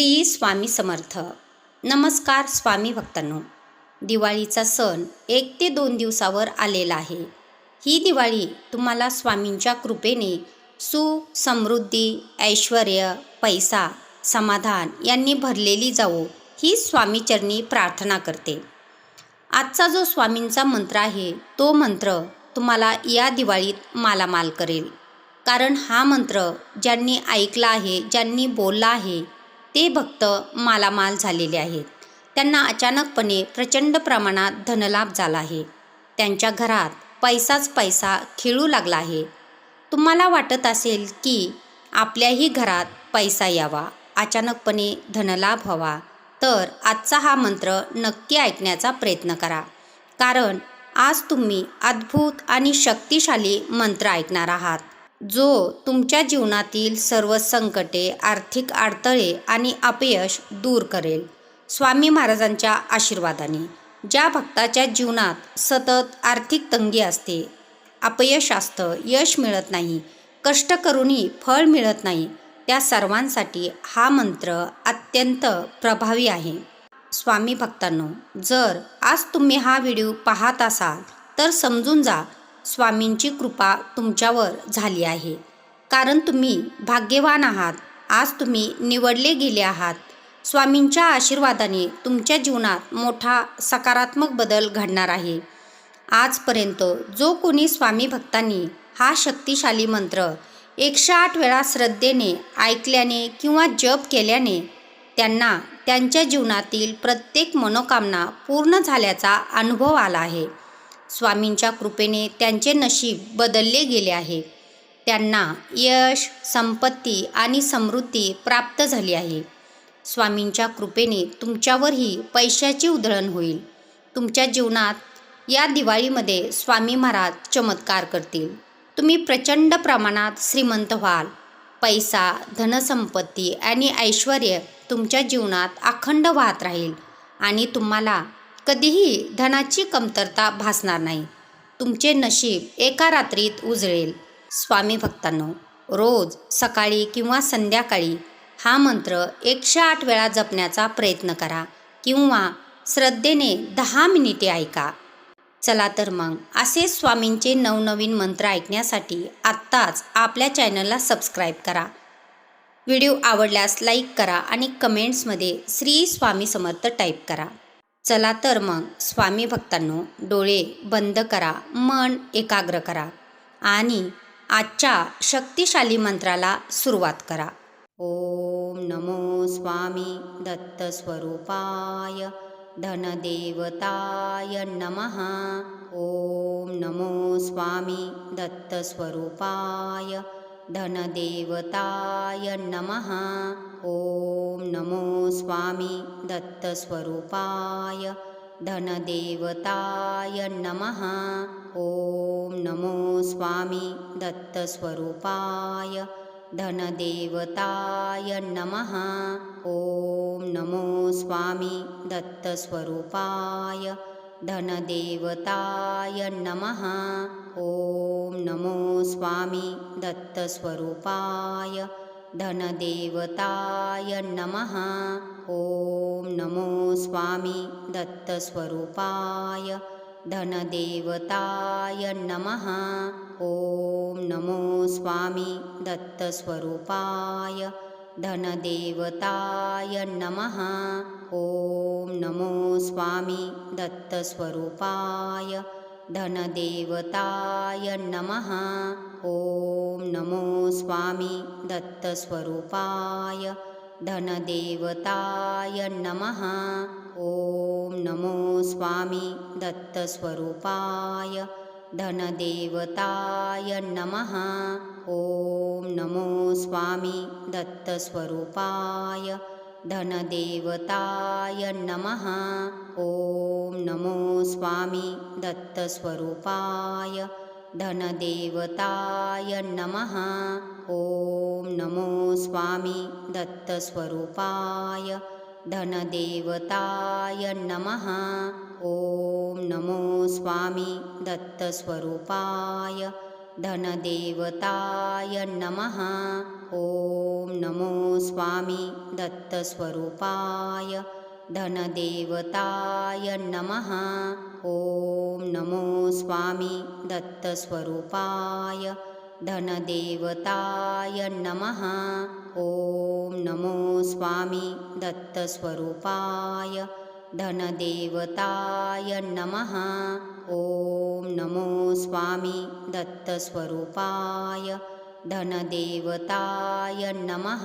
श्री स्वामी समर्थ. नमस्कार स्वामी भक्तांनो. दिवाळीचा सण एक ते दोन दिवसावर आलेला आहे. ही दिवाळी तुम्हाला स्वामींच्या कृपेने सुख समृद्धी ऐश्वर पैसा समाधान यांनी भरलेली जावो ही स्वामीचरणी प्रार्थना करते. आजचा जो स्वामींचा मंत्र आहे तो मंत्र तुम्हाला या दिवाळीत मालामाल करेल. कारण हा मंत्र ज्यांनी ऐकला आहे ज्यांनी बोलला आहे ते भक्त मालामाल झालेले आहेत. त्यांना अचानकपणे प्रचंड प्रमाणात धनलाभ झाला आहे. त्यांच्या घरात पैसाच पैसा खेळू लागला आहे. तुम्हाला वाटत असेल की आपल्याही घरात पैसा यावा अचानकपणे धनलाभ हवा तर आजचा हा मंत्र नक्की ऐकण्याचा प्रयत्न करा. कारण आज तुम्ही अद्भुत आणि शक्तिशाली मंत्र ऐकणार आहात. जो तुमच्या जीवनातील सर्व संकटे आर्थिक अडथळे आणि अपयश दूर करेल. स्वामी महाराजांच्या आशीर्वादाने. ज्या भक्ताच्या जीवनात सतत आर्थिक तंगी असते अपयश असतं यश मिळत नाही कष्ट करूनही फळ मिळत नाही त्या सर्वांसाठी हा मंत्र अत्यंत प्रभावी आहे. स्वामी भक्तांनो जर आज तुम्ही हा व्हिडिओ पाहत असाल तर समजून जा स्वामींची कृपा तुमच्यावर झाली आहे. कारण तुम्ही भाग्यवान आहात. आज तुम्ही निवडले गेले आहात. स्वामींच्या आशीर्वादाने तुमच्या जीवनात मोठा सकारात्मक बदल घडणार आहे. आजपर्यंत जो कोणी स्वामी भक्तांनी हा शक्तिशाली मंत्र एकशे आठ वेळा श्रद्धेने ऐकल्याने किंवा जप केल्याने त्यांना त्यांच्या जीवनातील प्रत्येक मनोकामना पूर्ण झाल्याचा अनुभव आला आहे. स्वामींच्या कृपेने त्यांचे नशीब बदलले गेले आहे. त्यांना यश संपत्ती आणि समृद्धी प्राप्त झाली आहे. स्वामींच्या कृपेने तुमच्यावरही पैशाची उधळण होईल. तुमच्या जीवनात या दिवाळीमध्ये स्वामी महाराज चमत्कार करतील. तुम्ही प्रचंड प्रमाणात श्रीमंत व्हाल. पैसा धनसंपत्ती आणि ऐश्वर तुमच्या जीवनात अखंड वाहत राहील आणि तुम्हाला कधीही धनाची कमतरता भासणार नाही. तुमचे नशीब एका रात्रीत उजळेल. स्वामी भक्तांनो रोज सकाळी किंवा संध्याकाळी हा मंत्र एकशे आठ वेळा जपण्याचा प्रयत्न करा किंवा श्रद्धेने दहा मिनिटे ऐका. चला तर मग असे स्वामींचे नवनवीन मंत्र ऐकण्यासाठी आत्ताच आपल्या चॅनलला सबस्क्राईब करा. व्हिडिओ आवडल्यास लाईक करा आणि कमेंट्समध्ये श्री स्वामी समर्थ टाईप करा. चला तर मग स्वामी भक्तांनो डोळे बंद करा मन एकाग्र करा आणि आजच्या शक्तिशाली मंत्राला सुरुवात करा. ओम नमो स्वामी दत्तस्वरूपाय धनदेवताय नमः. ओम नमो स्वामी दत्तस्वरूपाय धनदेवताय नमः। ॐ नमो स्वामी दत्तस्वरूपाय धनदेवताय नमः। ॐ नमो स्वामी दत्तस्वरूपाय धनदेवताय नमः। ॐ नमो स्वामी दत्तस्वरूपाय धनदेवताय नमः। ॐ नमो स्वामी दत्तस्वरूपाय। धनदेवताय नमः। ॐ नमो स्वामी दत्तस्वरूपाय। धनदेवताय नमः। ॐ नमो स्वामी दत्तस्वरूपाय। धनदेवताय नमः। ॐ नमो स्वामी दत्तस्वरूपाय धनदेवताय नमः। ॐ नमो स्वामी दत्तस्वरूपाय धनदेवताय नमः। ॐ नमो स्वामी दत्तस्वरूपाय धनदेवताय नमः ॐ नमो स्वामी दत्तस्वरूपाय धनदेवताय नमः ॐ नमो स्वामी दत्तस्वरूपाय धनदेवताय नमः ॐ नमो स्वामी दत्तस्वरूपाय धनदेवताय नमः ॐ नमो स्वामी दत्तस्वरूपाय धनदेवताय नमः ॐ नमो स्वामी दत्तस्वरूपाय धनदेवताय नमः ॐ नमो स्वामी दत्तस्वरूपाय धनदेवताय नमः। ॐ नमो स्वामी दत्तस्वरूपाय धनदेवताय नमः। ॐ नमो स्वामी दत्तस्वरूपाय धनदेवताय नमः।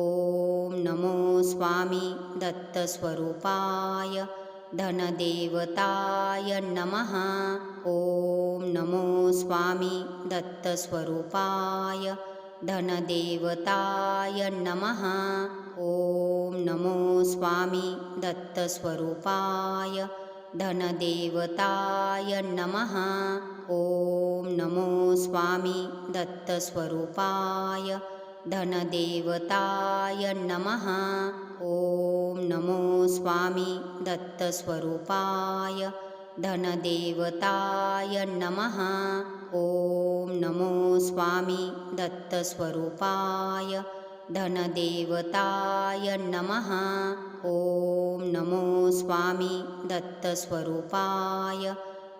ॐ नमो स्वामी दत्तस्वरूपाय धनदेवताय नमः ॐ नमो स्वामी दत्तस्वरूपाय धनदेवताय नमः ॐ नमो स्वामी दत्तस्वरूपाय धनदेवताय नमः ॐ नमो स्वामी दत्तस्वरूपाय धनदेवताय नमः। ॐ नमो स्वामी दत्तस्वरूपाय धनदेवताय नमः। ॐ नमो स्वामी दत्तस्वरूपाय धनदेवताय नमः। ॐ नमो स्वामी दत्तस्वरूपाय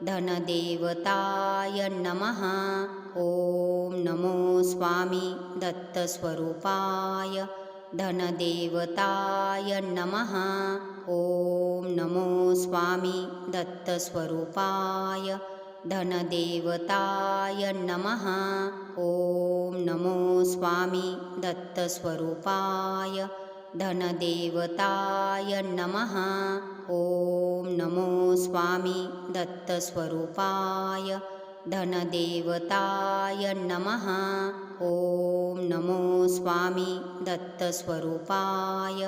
धनदेवताय नमः। ॐ नमो स्वामी दत्तस्वरूपाय धनदेवताय नमः। ॐ नमो स्वामी दत्तस्वरूपाय धनदेवताय नमः। ॐ नमो स्वामी दत्तस्वरूपाय धनदेवताय नमः। ॐ नमो स्वामी दत्तस्वरूपाय धनदेवताय नमः। ॐ नमो स्वामी दत्तस्वरूपाय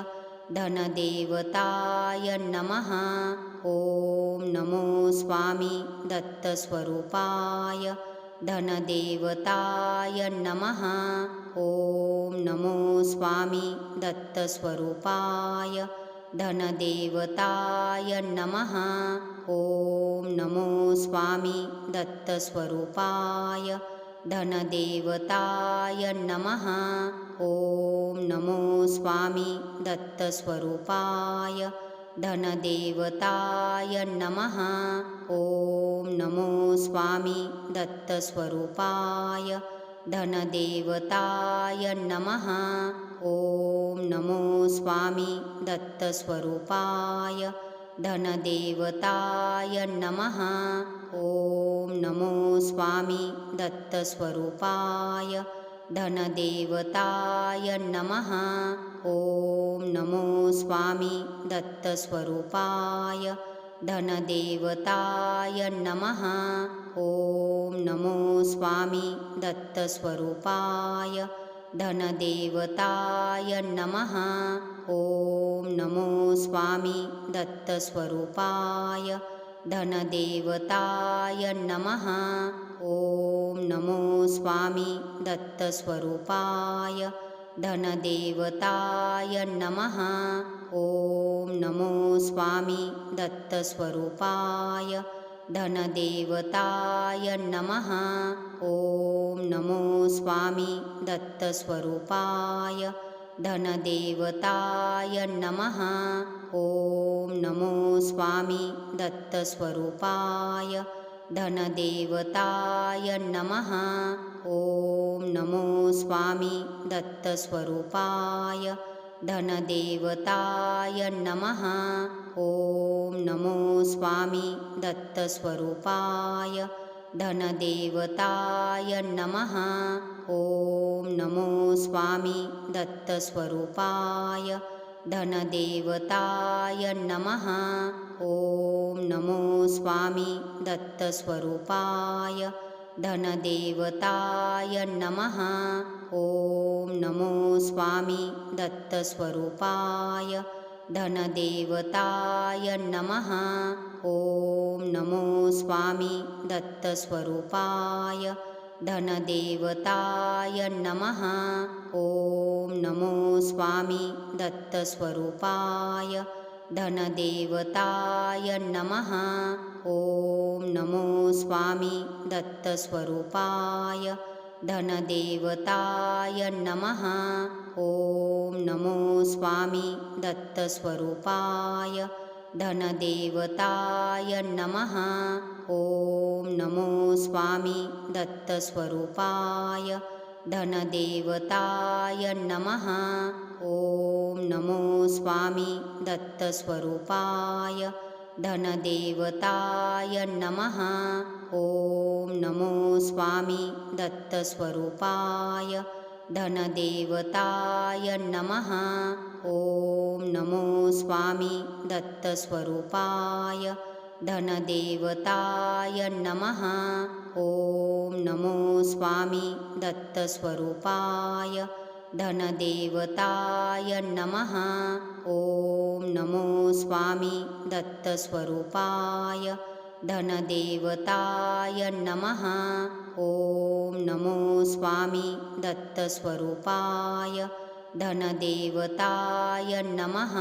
धनदेवताय नमः। ॐ नमो स्वामी दत्तस्वरूपाय धनदेवताय नमः। ॐ नमो स्वामी दत्तस्वरूपाय धनदेवताय नमः ॐ नमो स्वामी दत्तस्वरूपाय धनदेवताय नमः ॐ नमो स्वामी दत्तस्वरूपाय धनदेवताय नमः ॐ नमो स्वामी दत्तस्वरूपाय धनदेवताय नमः। ॐ नमो स्वामी दत्तस्वरूपाय धनदेवताय नमः। ॐ नमो स्वामी दत्तस्वरूपाय धनदेवताय नमः। ॐ नमो स्वामी दत्तस्वरूपाय धनदेवताय नमः। ॐ नमो स्वामी दत्तस्वरूपाय। धनदेवताय नमः। ॐ नमो स्वामी दत्तस्वरूपाय। धनदेवताय नमः। ॐ नमो स्वामी दत्तस्वरूपाय। धनदेवताय नमः। ॐ नमो स्वामी दत्तस्वरूपाय धनदेवताय नमः। ॐ नमो स्वामी दत्तस्वरूपाय धनदेवताय नमः। ॐ नमो स्वामी दत्तस्वरूपाय धनदेवताय नमः। ॐ नमो स्वामी दत्तस्वरूपाय। धनदेवताय नमः। ॐ नमो स्वामी दत्तस्वरूपाय। धनदेवताय नमः। ॐ नमो स्वामी दत्तस्वरूपाय। धनदेवताय नमः। ॐ नमो स्वामी दत्तस्वरूपाय धनदेवताय नमः। ॐ नमो स्वामी दत्तस्वरूपाय धनदेवताय नमः। ॐ नमो स्वामी दत्तस्वरूपाय धनदेवताय नमः ॐ नमो स्वामी दत्तस्वरूपाय धनदेवताय नमः ॐ नमो स्वामी दत्तस्वरूपाय धनदेवताय नमः ॐ नमो स्वामी दत्तस्वरूपाय धनदेवताय नमः ॐ नमो स्वामी दत्तस्वरूपाय धनदेवताय नमः। ॐ नमो स्वामी दत्तस्वरूपाय धनदेवताय नमः। ॐ नमो स्वामी दत्तस्वरूपाय धनदेवताय नमः। ॐ नमो स्वामी दत्तस्वरूपाय धनदेवताय नमः ॐ नमो स्वामी दत्तस्वरूपाय धनदेवताय नमः ॐ नमो स्वामी दत्तस्वरूपाय धनदेवताय नमः ॐ नमो स्वामी दत्तस्वरूपाय धनदेवताय नमः